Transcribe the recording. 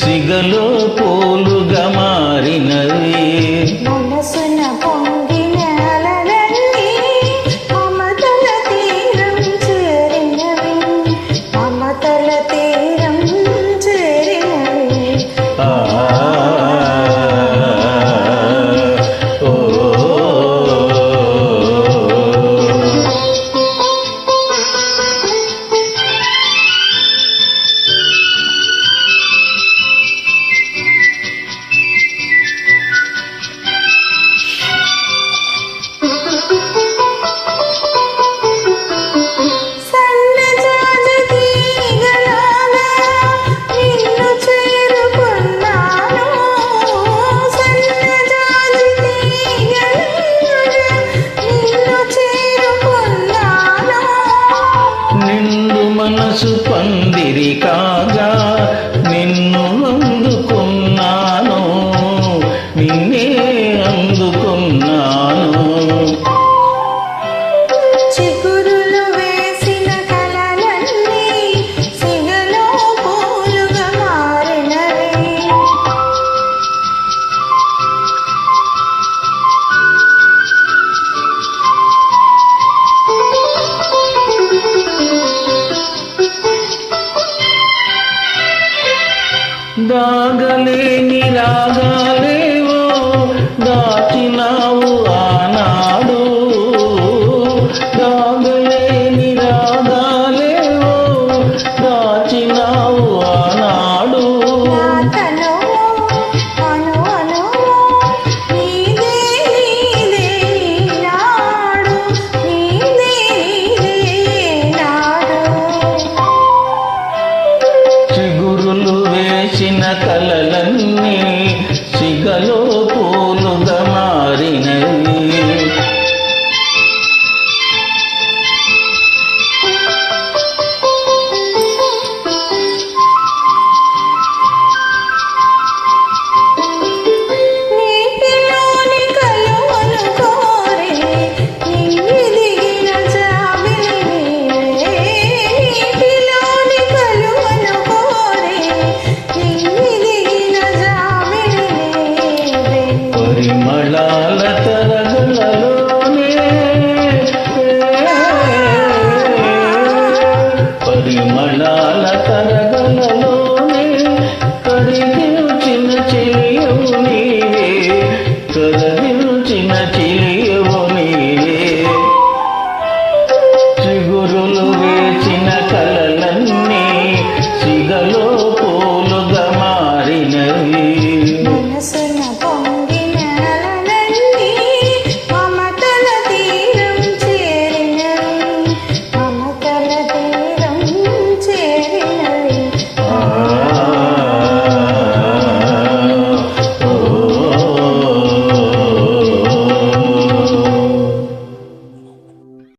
సిగలో మనసు పందిరి కాగా దాగలేని రాగాలేవో దాచినావు ఆనాడు. చిన్న కలలన్నీ సిగలో